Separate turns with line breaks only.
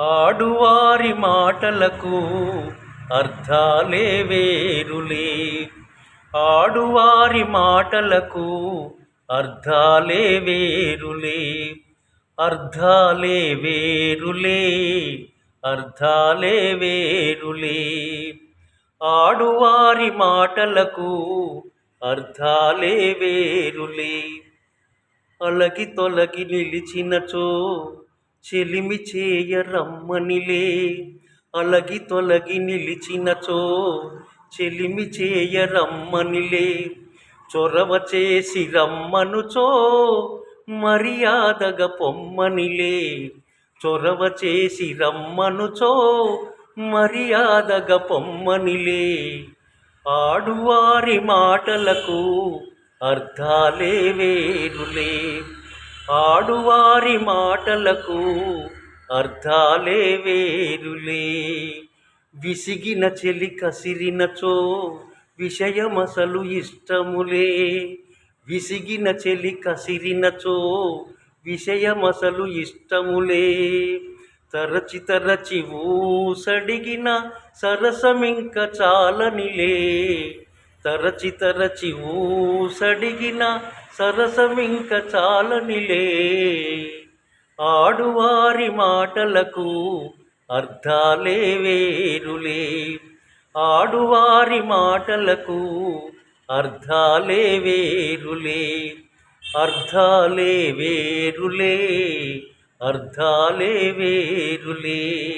ఆడువారి మాటలకు అర్థాలే వేరులే. ఆడువారి మాటలకు అర్థాలే వేరులే. అర్థాలే వేరులే అర్థాలే వేరులే. ఆడువారి మాటలకు అర్థాలే వేరులే. అలగి తొలగి నిలిచినచో చెలిమి చేయ రమ్మనిలే అలగి తొలగి నిలిచినచో చెలిమి చేయ రమ్మనిలే చొరవ చేసి రమ్మనుచో మర్యాదగ పొమ్మనిలే. చొరవ చేసి రమ్మనుచో మర్యాదగ పొమ్మనిలే. ఆడువారి మాటలకు అర్థాలే వేరులే. ఆడువారి మాటలకు అర్థాలే వేరులే. విసిగిన చెలి కసిరినచో విషయమసలు ఇష్టములే. విసిగిన చెలి కసిరినచో విషయమసలు ఇష్టములే. తరచి తరచి ఊసడిగిన సరసమింక చాలనిలే. తరచి తరచి ఊసడిగిన సరసమింక చాలనిలే. ఆడువారి మాటలకు అర్థాలే వేరులే. ఆడువారి మాటలకు అర్థాలే వేరులే. అర్థాలే వేరులే. అర్థాలే వేరులే.